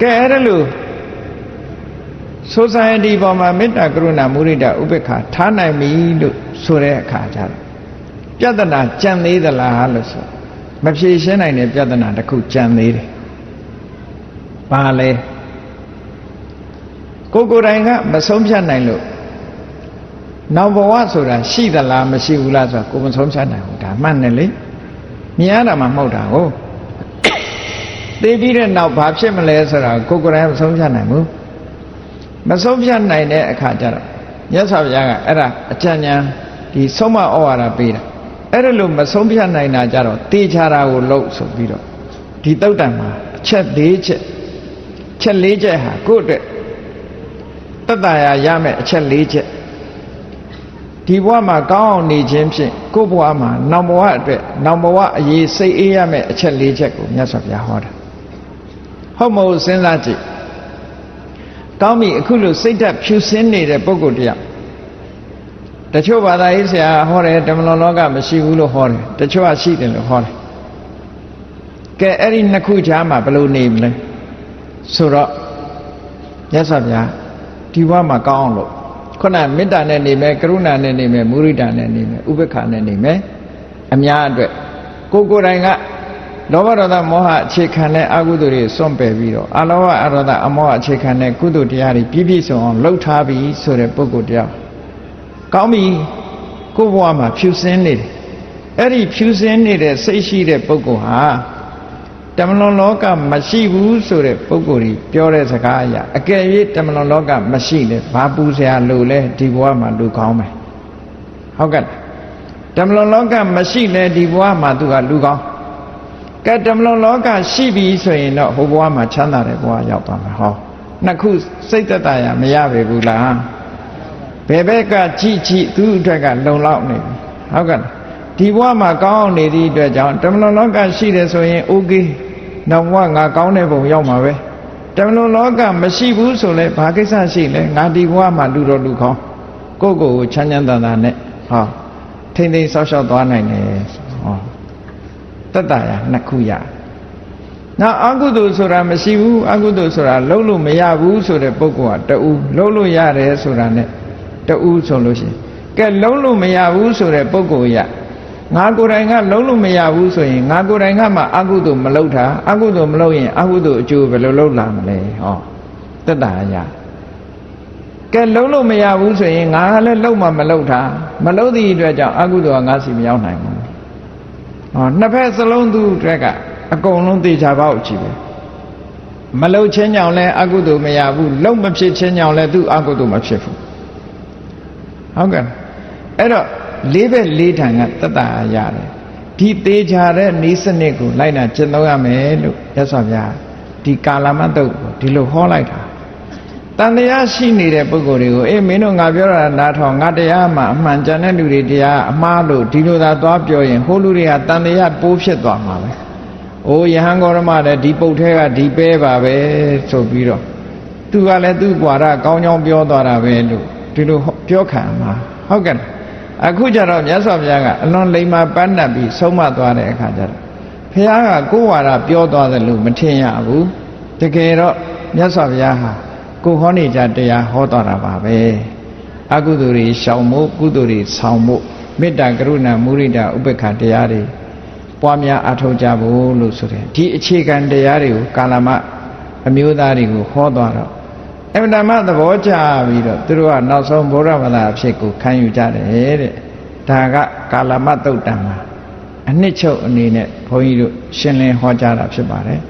ကဲအဲ့ဒါလို့ society ပေါ်မှာမေတ္တာကရုဏာမုဒိတာဥပေက္ခထားနိုင်ပြီလို့ဆိုတဲ့အခါကျတော့ပြဿနာကြံသေးသလားလို့ဆိုမဖြေရှင်းနိုင်တဲ့ပြဿနာတစ်ခုကြံသေးတယ်။ဘာလဲကိုကိုယ်တိုင်ကမဆုံးဖြတ်နိုင်လို့နောက်ဘဝဆိုတာရှိသလားမရှိဘူးလားဆိုတာကိုယ်မဆုံးဖြတ်နိုင်ဘူးဒါမှန်တယ်လေမြင်ရတာမှမဟုတ်တာဟုတ် သိပြီးတဲ့နောက်ဘာဖြစ်မလဲဆိုတာကိုယ်ကိုယ်တိုင်မဆုံးဖြတ်နိုင်ဘူးမဆုံးဖြတ်နိုင်တဲ့အခါကျတော့မြတ်စွာဘုရားကအဲ့ဒါအကြံဉာဏ်ဒီဆုံးမဩဝါဒပေးတာအဲ့ဒါလို့မဆုံးဖြတ်နိုင်တာကြတော့တေချာတာကိုလှုပ်ဆိုပြီးတော့ဒီတုတ်တန်မှာအချက်၄ချက်ချက်၄ချက်ဟာကိုယ့်အတွက်တတ္တရာရမယ်အချက်၄ချက်ဒီဘဝမှာကောင်းအောင်နေခြင်းဖြင့်ကိုယ့်ဘဝမှာနောင်ဘဝအတွက်နောင်ဘဝအရေးစိတ်အေးရမယ်အချက်၄ချက်ကိုမြတ်စွာဘုရားဟောတာ ဟုတ်မဟုတ်စဉ်းစားကြည့်ကောင်းပြီအခုလို့စိတ်ဓာတ်ဖြူစင်းနေတဲ့ပုဂ္ဂိုလ်တရားတချို့ဘာသာရေးဆရာဟောတယ်ဓမ္မလွန်လောကမရှိဘူးလို့ဟောတယ်တချို့ကရှိတယ်လို့ဟောတယ်ကဲအဲ့ဒီနှစ်ခုကြားမှာဘယ်လိုနေမလဲဆိုတော့မြတ်စွာဘုရားဒီဘဝမှာကောင်းအောင်လို့ခုနမေတ္တာနဲ့နေမယ်ကရုဏာနဲ့နေမယ်မုရိဒာနဲ့နေမယ်ဥပ္ပခါနဲ့နေမယ်အများအတွက်ကိုယ်ကိုယ်တိုင်က လောဘဒေါသမောဟအခြေခံတဲ့အကုသိုလ်တွေစွန့်ပယ်ပြီးတော့အလောဘအရောဓအမောဟအခြေခံတဲ့ကုသိုလ်တရားတွေပြည့်ပြည့်စုံအောင်လှုပ်ထားပြီးဆိုတဲ့ပုဂ္ဂိုလ်တရားကောင်းပြီကိုယ့်ဘဝမှာဖြူစင်းနေတယ်အဲ့ဒီဖြူစင်းနေတဲ့စိတ်ရှိတဲ့ပုဂ္ဂိုလ်ဟာတမလွန်လောကမရှိဘူးဆိုတဲ့ပုဂ္ဂိုလ်ကြီးပြောတဲ့စကားအရာအကယ်၍တမလွန်လောကမရှိလေဘာပူစရာလို့လဲဒီဘဝမှာလူကောင်းမယ်ဟုတ်ကဲ့တမလွန်လောကမရှိလေဒီဘဝမှာသူကလူကောင်း ကဲတမလွန်လောကရှိပြီဆိုရင်တော့ဟိုဘဝမှာချမ်းသာတဲ့ဘဝရောက်သွားမှာဟောနှစ်ခုစိတ်သက်သာရမရပေဘူးလားဘယ်ဘက်ကကြည့်ကြည့်သူ့အတွက်ကလုံလောက်နေပြီဟုတ်ကဲ့ဒီဘဝမှာကောင်းအောင်နေသည့်အတွက်ကြောင့်တမလွန်လောကရှိတယ်ဆိုရင် okay နောက်ဘဝငါကောင်းတဲ့ဘုံရောက်မှာပဲတမလွန်လောကမရှိဘူးဆိုလဲဘာကိစ္စရှိလဲငါဒီဘဝမှာလူတော်လူကောင်းကိုယ့်ကိုယ်ကိုချမ်းချမ်းသာသာနဲ့ဟောထိမ့်သိမ်းဆောက်ရှောက်သွားနိုင်တယ်ဟော တတ္တရာနှစ်ခုရနောက်အကုသိုလ်ဆိုတာမရှိဘူးအကုသိုလ်ဆိုတာလုံးလို့မရဘူးဆိုတဲ့ပုဂ္ဂိုလ်ကတူလုံးလို့ရတယ်ဆိုတာနဲ့တူဆိုလို့ရှိရင်ကဲလုံးလို့မရဘူးဆိုတဲ့ပုဂ္ဂိုလ်ရငါကိုယ်တိုင်ကလုံးလို့မရဘူးဆိုရင်ငါကိုယ်တိုင်ကမှအကုသိုလ်မလုပ်တာအကုသိုလ်မလုပ်ရင်အကုသိုလ်အကျိုးဘယ်လိုလုပ်လာမလဲဟောတတ္တရာကဲလုံးလို့မရဘူးဆိုရင်ငါလည်းလုံးမှမလုပ်တာမလုပ်သည့်အတွက်ကြောင့်အကုသိုလ်ကငါစီမရောက်နိုင်ဘူး ဟောနှစ်ဖက်စလုံးသူ့အတွက်ကအကုန်လုံးသေချာပေါက်ကြည့်ပဲမလုံချင်းကြောင့်လည်းအကုသိုလ်မရဘူးလုံမဖြစ်ချင်းကြောင့်လည်းသူ့အကုသိုလ်မဖြစ်ဘူးဟုတ်ကဲ့အဲ့တော့လေးဘက်လေးထံကတတ္တရာရတယ်ဒီသေးချာတဲ့ဤစနစ်ကိုလိုက်နာကျင့်သုံးရမယ်လို့ရသော်ဗျာဒီကာလမတုတ်ကိုဒီလိုဟောလိုက်တာ တန်တရားရှိနေတဲ့ပုဂ္ဂိုလ်တွေကိုအေးမင်းတို့ငါပြောတာနားထောင်ငါတရားမှအမှန်ကြတဲ့လူတွေတရားအမှားလို့ဒီလိုသာသွားပြောရင်ဟိုလူတွေကတန်တရားပိုးဖြစ်သွားမှာပဲ။အိုးယဟန်ဂေါရမလည်းဒီပုတ်ထဲကဒီပဲပါပဲဆိုပြီးတော့သူကလည်းသူ့ကွာရကောင်းကောင်းပြောသွားတာပဲလို့ဒီလိုပြောခံမှာဟုတ်ကဲ့အခုကျတော့မြတ်စွာဘုရားကအလွန်လိမ္မာပန်းတတ်ပြီးဆုံးမသွားတဲ့အခါကျတော့ဘုရားကကိုယ်ဝါဒပြောသွားတယ်လို့မထင်ရဘူးတကယ်တော့မြတ်စွာဘုရားဟာ ကိုဟောနေကြတရားဟောတော်တာပါပဲအကုသိုလ်တွေရှောင်ဖို့ကုသိုလ်တွေဆောင်ဖို့မေတ္တာကရုဏာမုရိဒဥပ္ပခတရားတွေပွားများအထောက်ကြဖို့လို့ဆိုတယ်ဒီအခြေခံတရားတွေကိုကာလမအမျိုးသားတွေကိုဟောသွားတော့အမှန်တမ်းသဘောကျပြီးတော့သူတို့ကနောက်ဆုံးဗုဒ္ဓဘာသာအဖြစ်ကိုခံယူကြတယ်တဲ့ဒါကကာလမတုတ်တံမှာအနှစ်ချုပ်အနေနဲ့ဘုန်းကြီးတို့ရှင်းလင်းဟောကြားတာဖြစ်ပါတယ်